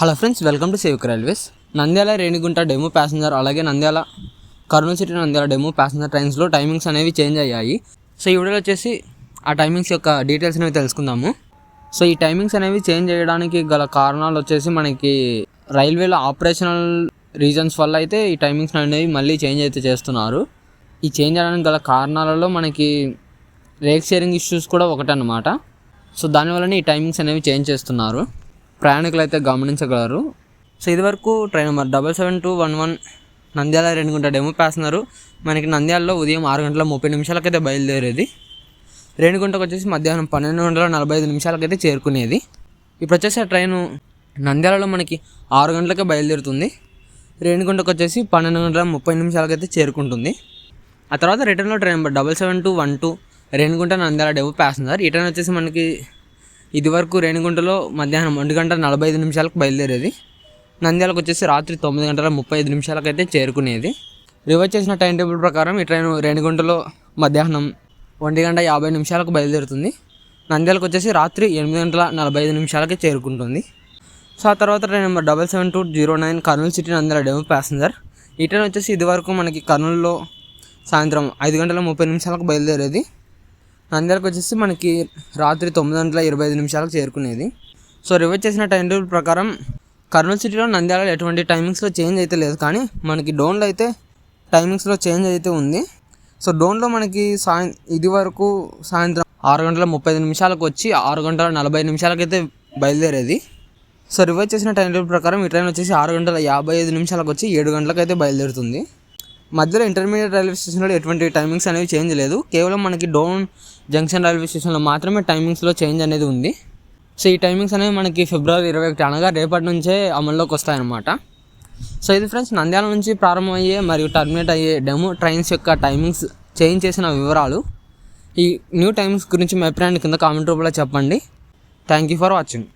Hello friends welcome to సేవిక్ railways Nandyal Renigunta DEMU passenger అలాగే Nandyal Kurnool city Nandyal DEMU passenger ట్రైన్స్లో timings అనేవి change అయ్యాయి. So ఈ వీడియోలో వచ్చేసి ఆ టైమింగ్స్ యొక్క డీటెయిల్స్ అనేవి తెలుసుకుందాము. సో ఈ టైమింగ్స్ అనేవి చేంజ్ చేయడానికి గల కారణాలు వచ్చేసి మనకి రైల్వేలో ఆపరేషనల్ రీజన్స్ వల్ల అయితే ఈ టైమింగ్స్ అనేవి మళ్ళీ చేంజ్ అయితే చేస్తున్నారు. ఈ చేంజ్ చేయడానికి గల కారణాలలో మనకి రేక్ షేరింగ్ ఇష్యూస్ కూడా ఒకటన్నమాట. సో దానివల్లనే ఈ టైమింగ్స్ అనేవి చేంజ్ చేస్తున్నారు. ప్రయాణికులు అయితే గమనించగలరు. సో ఇదివరకు train number double seven two one one Nandyal Renigunta DEMU passenger మనకి నంద్యాలలో ఉదయం ఆరు గంటల ముప్పై నిమిషాలకైతే బయలుదేరేది. రేణిగుంటకు వచ్చేసి మధ్యాహ్నం పన్నెండు గంటల నలభై ఐదు నిమిషాలకైతే చేరుకునేది. ఇప్పుడు వచ్చేసి ఆ ట్రైను నంద్యాలలో మనకి ఆరు గంటలకే బయలుదేరుతుంది. రేణిగుంటకు వచ్చేసి పన్నెండు గంటల ముప్పై నిమిషాలకైతే చేరుకుంటుంది. ఆ తర్వాత రిటర్న్లో train number double seven two one two Renigunta Nandyal DEMU passenger return వచ్చేసి మనకి ఇదివరకు రేణిగుంటలో మధ్యాహ్నం ఒంటి గంట నలభై ఐదు నిమిషాలకు బయలుదేరేది. నంద్యాలకు వచ్చేసి రాత్రి తొమ్మిది గంటల ముప్పై ఐదు నిమిషాలకైతే చేరుకునేది. రివర్స్ చేసిన టైం టేబుల్ ప్రకారం ఈ ట్రైన్ రేణిగుంటలో మధ్యాహ్నం ఒంటి గంట యాభై నిమిషాలకు బయలుదేరుతుంది. నంద్యాలకు వచ్చేసి రాత్రి ఎనిమిది గంటల నలభై ఐదు నిమిషాలకి చేరుకుంటుంది. సో ఆ తర్వాత train number double seven two zero nine Kurnool city Nandyal DEMU passenger. ఈ ట్రైన్ వచ్చేసి ఇదివరకు మనకి కర్నూలులో సాయంత్రం ఐదు గంటల ముప్పై నిమిషాలకు బయలుదేరేది. నంద్యాలకు వచ్చేసి మనకి రాత్రి తొమ్మిది గంటల ఇరవై ఐదు నిమిషాలకు చేరుకునేది. సో రివర్స్ చేసిన టైం టేబుల్ ప్రకారం కర్నూలు సిటీలో నంద్యాలలో ఎటువంటి టైమింగ్స్లో చేంజ్ అయితే లేదు. కానీ మనకి డోన్లో అయితే టైమింగ్స్లో చేంజ్ అయితే ఉంది. సో డోన్లో మనకి సాయం ఇది వరకు సాయంత్రం ఆరు గంటల ముప్పై ఐదు నిమిషాలకు వచ్చి ఆరు గంటల నలభై నిమిషాలకైతే బయలుదేరేది. సో రివర్స్ చేసిన టైం టేబుల్ ప్రకారం ఈ ట్రైన్ వచ్చేసి ఆరు గంటల యాభై ఐదు నిమిషాలకు వచ్చి ఏడు గంటలకు అయితే బయలుదేరుతుంది. మధ్యలో ఇంటర్మీడియట్ రైల్వే స్టేషన్లో ఎటువంటి టైమింగ్స్ అనేవి చేంజ్ లేదు. కేవలం మనకి డౌన్ జంక్షన్ రైల్వే స్టేషన్లో మాత్రమే టైమింగ్స్లో చేంజ్ అనేది ఉంది. సో ఈ టైమింగ్స్ అనేవి మనకి ఫిబ్రవరి ఇరవై ఒకటి అనగా రేపటి నుంచే అమల్లోకి వస్తాయన్నమాట. సో ఇది ఫ్రెండ్స్ నంద్యాల నుంచి ప్రారంభమయ్యే మరియు టర్మినేట్ అయ్యే డెమో ట్రైన్స్ యొక్క టైమింగ్స్ చేంజ్ చేసిన వివరాలు. ఈ న్యూ టైమింగ్స్ గురించి మీ అభిప్రాయాన్ని కింద కామెంట్ రూపంలో చెప్పండి. Thank you for watching